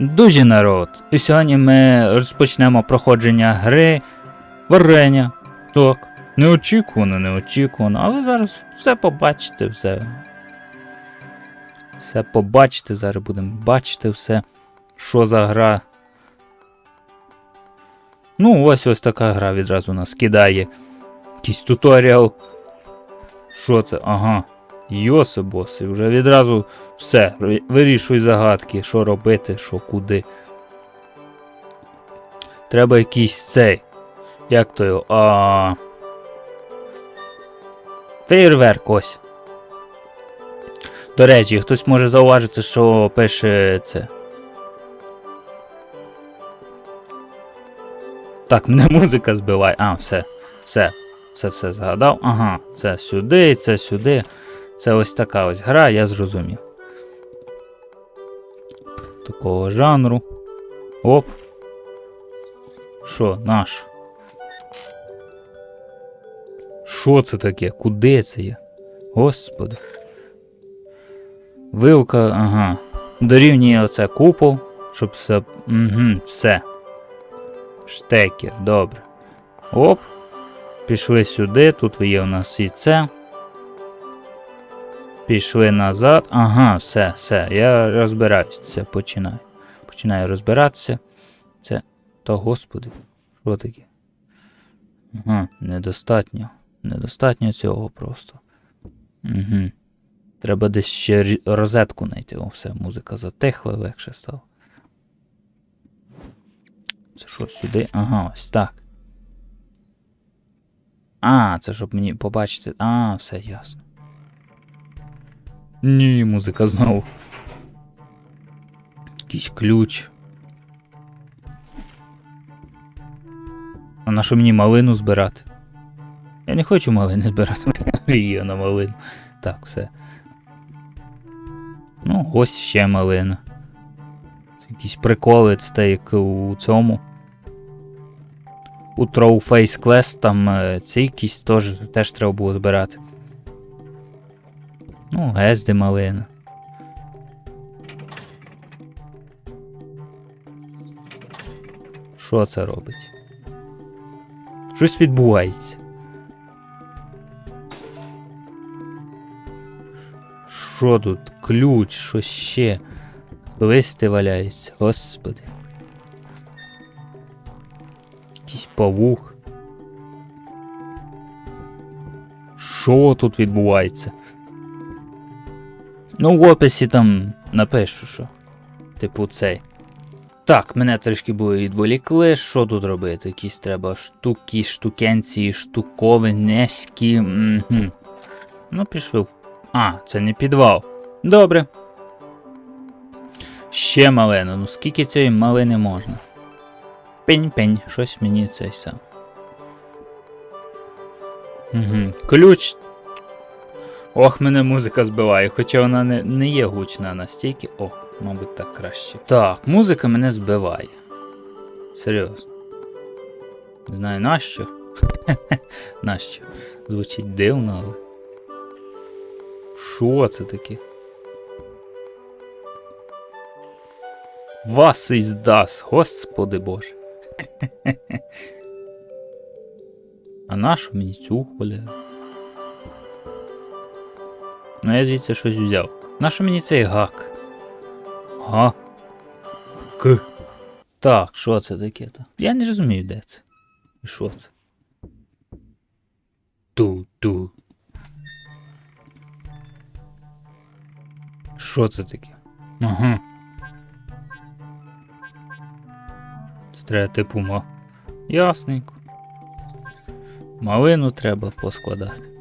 Дуже народ. І сьогодні ми розпочнемо проходження гри варення. Так. Неочікувано, неочікувано, але зараз все побачите, все. Все побачите, зараз будемо бачити все, що за гра. Ну, ось ось така гра відразу нас кидає. Якийсь туторіал. Що це? Ага. Йосибоси, вже відразу все. Вирішуй загадки, що робити, що куди. Треба якийсь цей. Як то його? А... Фейерверк ось. До речі, хтось може зауважити, що пише це. Так, мене музика збиває. А, все. Все. Все все згадав. Ага, це сюди, це сюди. Це ось така ось гра, я зрозумів. Такого жанру. Оп. Що, наш? Що це таке? Куди це є? Господи. Вилка, ага. Дорівнює оце купол, щоб все. Угу, все. Штекер, добре. Оп. Пішли сюди, тут є у нас і це. Пішли назад. Ага, все, все. Я розбираюсь. Це починаю. Починаю розбиратися. Це. Та господи. Що таке? Ага, недостатньо. Недостатньо цього просто. Угу. Треба десь ще розетку знайти. О, все, музика затихла, легше стало. Це що, сюди? Ага, ось так. А, це щоб мені побачити. А, все ясно. Ні, музика знову. Якийсь ключ. А на що мені малину збирати? Я не хочу малини збирати, мрію на малину. Так, все. Ну, ось ще малина. Це якийсь приколець, та як у цьому. У Troll Face Quest там е, це якісь теж, теж треба було збирати. Ну, гезди малина. Що це робить? Щось відбувається. Що тут? Ключ, що ще? Листи валяються, господи. Якийсь павук. Що тут відбувається? Ну, в описі там напишу, що. Типу цей. Так, мене трішки було відволікли. Що тут робити? Якісь треба штуки, штукенці, штуковинеські. Угу. Ну, пішли. А, це не підвал. Добре. Ще малина. Ну скільки цієї малини можна? Пень-пень, щось мені цей сам. Угу. Ключ. Ох, мене музика збиває, хоча вона не, не є гучна настільки. О, мабуть, так краще. Так, музика мене збиває. Серйозно. Не знаю нащо. нащо. Звучить дивно, але. Що це таке? Вас із дас, господи боже. а нащо мені цю холеру? Ну я звідси щось взяв. Нащо мені цей гак? Га. К. Так, що це таке то? Я не розумію, де це. І що це? Ту-ту. Що це таке? Ага. Треба типу ма. Ясненько. Малину треба поскладати.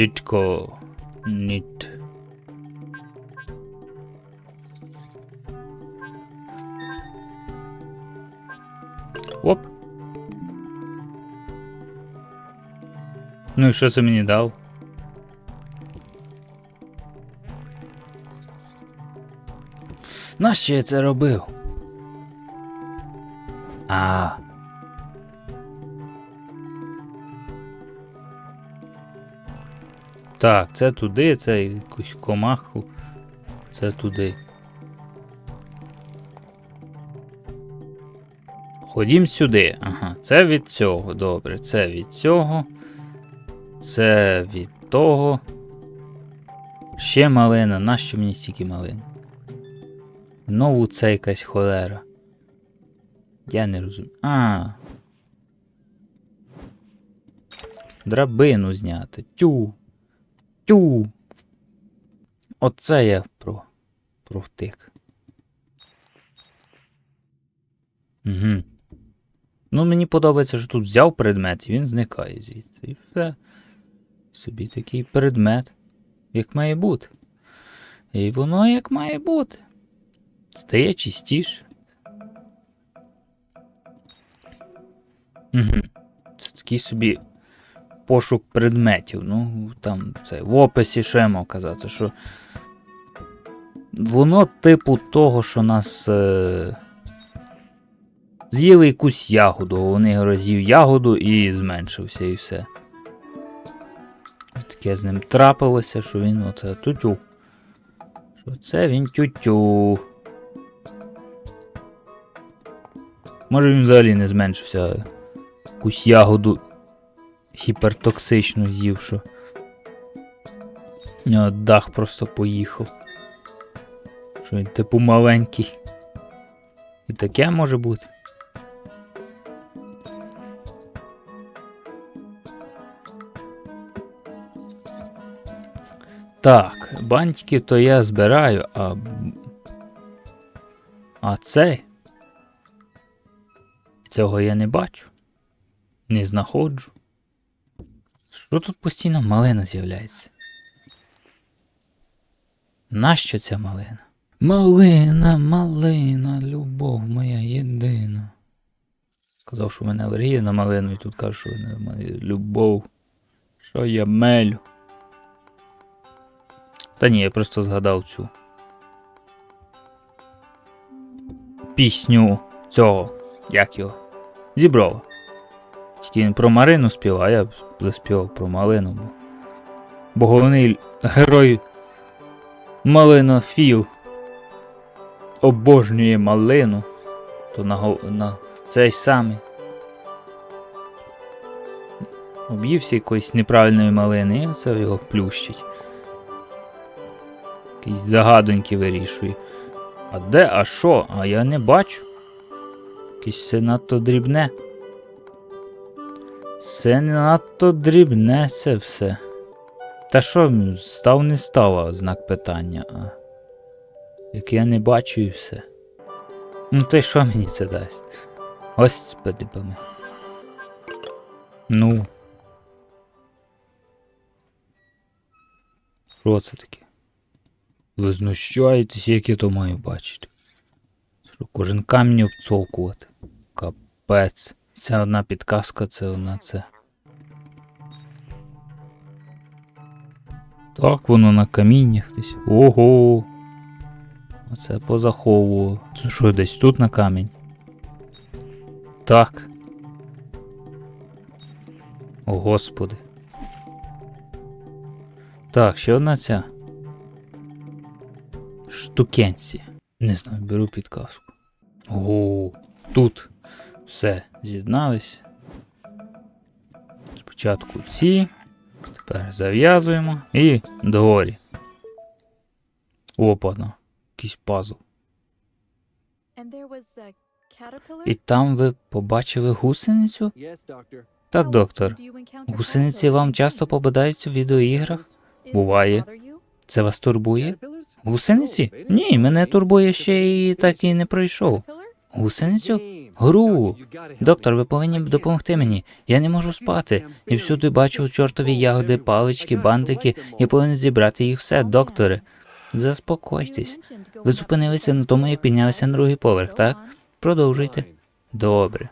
Дідько. Ніт. Оп. Ну і що це мені дав? Нащо я це робив? А. Так, це туди, це якусь комаху. Це туди. Ходім сюди. Ага, це від цього. Добре, це від цього. Це від того. Ще малина. Нащо мені стільки малин? Знову це якась холера. Я не розумію. А. Драбину зняти. Тю. Тю. Оце я про. провтик. Угу. Ну, мені подобається, що тут взяв предмет, і він зникає звідси. І все. Собі такий предмет, як має бути. І воно як має бути. Стає чистіше. Угу. Це такий собі пошук предметів. Ну, там це в описі я мав казати, що воно типу того, що нас. Е... З'їли якусь ягоду, вони роз'їв ягоду і зменшився, і все. Таке з ним трапилося, що він оце тютю. Що це він тютю. Може він взагалі не зменшився. Якусь ягоду гіпертоксичну з'їв, що. Дах просто поїхав. Що він типу маленький. І таке може бути. Так, бантиків то я збираю, а. А цей. Цього я не бачу. Не знаходжу. Що тут постійно малина з'являється? Нащо ця малина? Малина, малина, любов моя єдина. Сказав, що мене вріє на малину, і тут каже, що моя любов. Що я мелю. Та ні, я просто згадав цю. Пісню цього. Як його? Зіброва. Тільки він про Марину співав, а я заспівав про малину. Бо головний герой Малинофіл обожнює малину, то на, на цей самий. Об'ївся якоїсь неправильної малини, і це його плющить. Якісь загадоньки вирішує. А де, а що? А я не бачу. Якесь все надто дрібне. Все надто дрібне це все. Та що, став не став, знак питання, а. Як я не бачу і все. Ну ти що мені це дасть? Господи бами. Ну. Що це таке? Ви знущаєтесь, як я то маю бачити. Що кожен камінь обцовкувати. Капець. Це одна підказка, це одна це. Так, воно на каміннях десь. Ого. Оце позаховувало. Це що, десь тут на камінь? Так. О, господи. Так, ще одна ця. Штукенці. Не знаю, беру підказку. Ого, тут все з'єднались. Спочатку ці. Тепер зав'язуємо і догорі. Опана. Якийсь пазл. І там ви побачили гусеницю? Так, доктор. Гусениці вам часто попадаються в відеоіграх? Буває. Це вас турбує? Гусениці? Didn't Ні, мене турбує ще і так і не пройшов. Гусеницю? Гру. Доктор, ви повинні допомогти мені. Я не можу спати. І всюди бачу чортові ягоди, палички, бантики. Я повинен зібрати їх все, докторе. Заспокойтесь. Ви зупинилися на тому, як піднялися на другий поверх, так? Продовжуйте. Добре.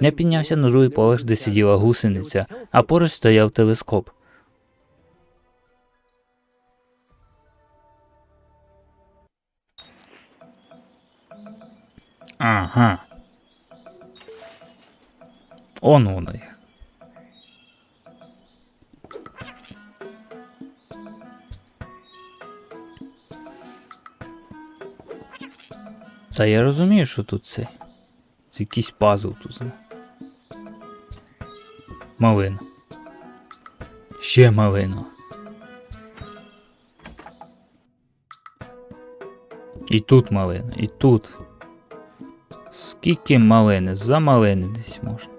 Я піднявся на другий поверх, де сиділа гусениця, а поруч стояв телескоп. Ага. Он воно є. Та я розумію, що тут це. Це якийсь пазл тут. Малина. Ще малина. І тут малина, і тут. Скільки малини? За малини десь можна.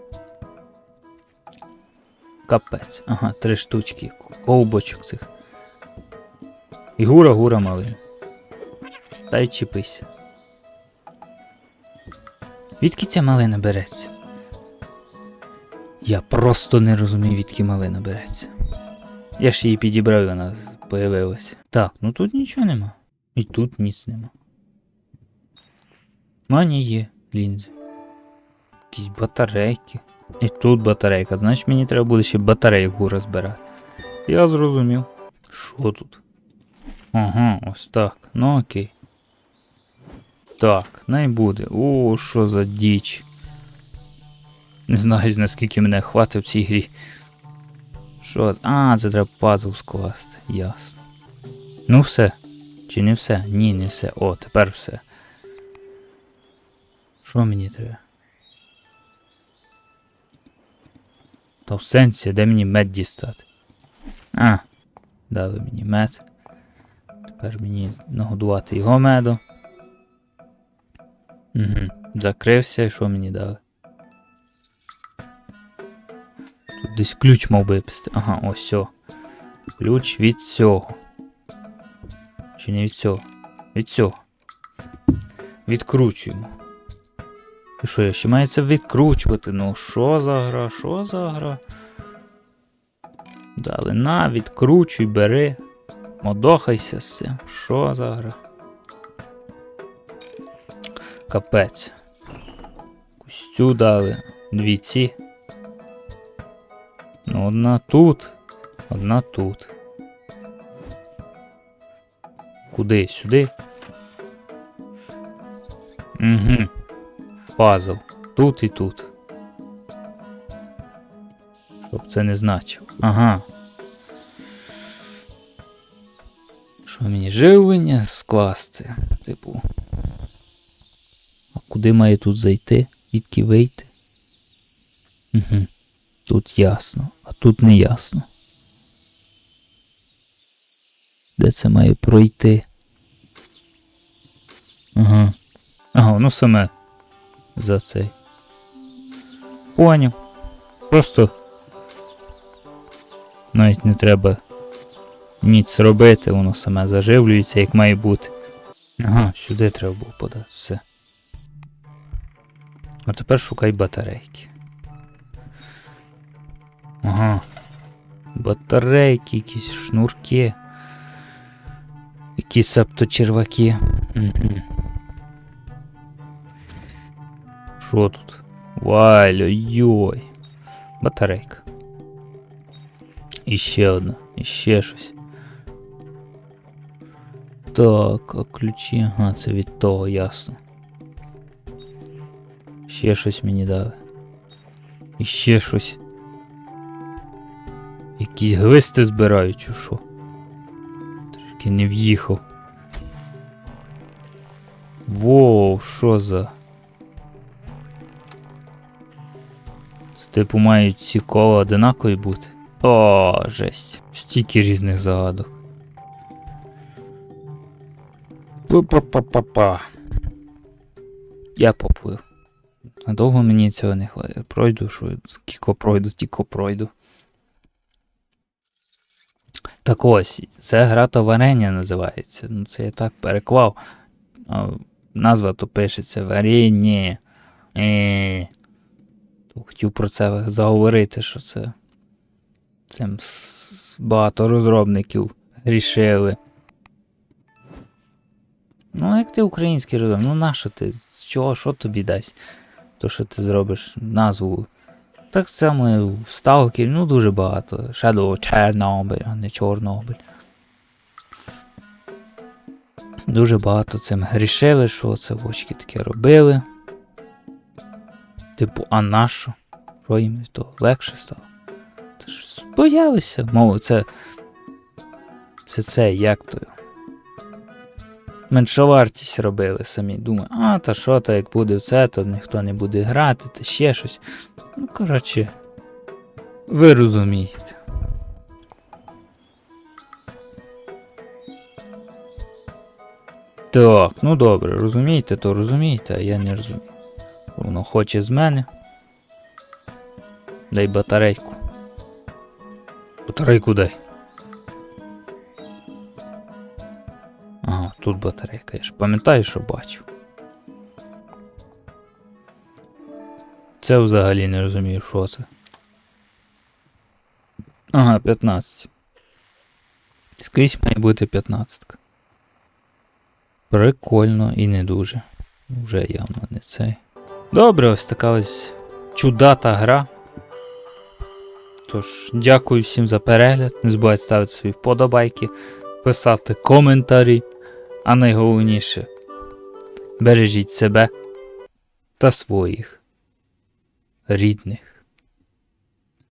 Капець. Ага, три штучки. Ковбочок цих. І гура, гура малин. Та й чіпися. Відки ця малина береться? Я просто не розумію, відки малина береться. Я ж її підібрав, і вона з- появилася. Так, ну тут нічого нема. І тут ніц нема. У мене є лінзи. Якісь батарейки. І тут батарейка. Значить мені треба буде ще батарейку розбирати. Я зрозумів. Що тут? Ага, ось так. Ну окей. Так, най буде. О, що за діч. Не знаю, наскільки мене хватить в цій грі. Що? А, це треба пазл скласти. Ясно. Ну все. Чи не все? Ні, не все. О, тепер все. Що мені треба? Та в сенсі, де мені мед дістати? А, дали мені мед. Тепер мені нагодувати його меду. Угу. Закрився і що мені дали? Тут десь ключ мав би виписати. Ага, ось все. Ключ від цього. Чи не від цього? Від цього. Відкручуємо. І що, я ще це відкручувати? Ну, що за гра? Що за гра? Дали на, відкручуй, бери. Модохайся з цим. Що за гра? Капець. Костю дали. Дві ці. Ну, одна тут, одна тут. Куди? Сюди? Угу. Пазл. Тут і тут. Щоб це не значило. Ага. Що мені живлення скласти? Типу. А куди має тут зайти? Відки вийти? Угу. Тут ясно, а тут не ясно. Де це має пройти? Ага. Ага, воно саме за цей. Поняв. Просто навіть не треба ніц робити, воно саме заживлюється, як має бути. Ага, сюди треба було подати. Все. А тепер шукай батарейки. Ага. Батарейки, якісь шнурки. Якісь септочерваки. Угу. Що тут? Валь-ой. Батарейка. І ще одна. І ще щось. Так, а ключі. Ага, це від того, ясно. Ще щось мені дали. І ще щось. Якісь глисти збирають, чи що? Трішки не в'їхав. Воу, що за. Типу мають ці кола одинакові бути. О, жесть. Стільки різних загадок. Па-па-па-па-па. Я поплив. Надовго мені цього не хватить. Пройду, що кіко пройду, тільки пройду. Так ось, це гра то варення називається. Ну, це я так переклав. Назва то пишеться варення. Е. хотів про це заговорити, що це. Цим багато розробників рішили. Ну, як ти український розробник, ну нащо ти? З чого, що тобі дасть? То, що ти зробиш назву. Так само і в ну дуже багато. Shadow Чорнобиль, а не Чорнобиль. Дуже багато цим грішили, що це вочки таке робили. Типу, а нащо? Що їм від того легше стало? Та ж боялися, мов, це. Це це, як то. меншовартість робили самі. Думаю, а, та що, та як буде це, то ніхто не буде грати, та ще щось. Ну, коротше, ви розумієте. Так, ну добре, розумієте, то розумієте, а я не розумію. Воно хоче з мене. Дай батарейку. Батарейку дай. Ага, тут батарейка. Я ж пам'ятаю, що бачив. Це взагалі не розумію, що це. Ага, 15. Скрізь має бути 15. Прикольно і не дуже. Вже явно не цей. Добре, ось така ось чудата гра. Тож, дякую всім за перегляд. Не забувайте ставити свої вподобайки, писати коментарі. А найголовніше бережіть себе та своїх рідних.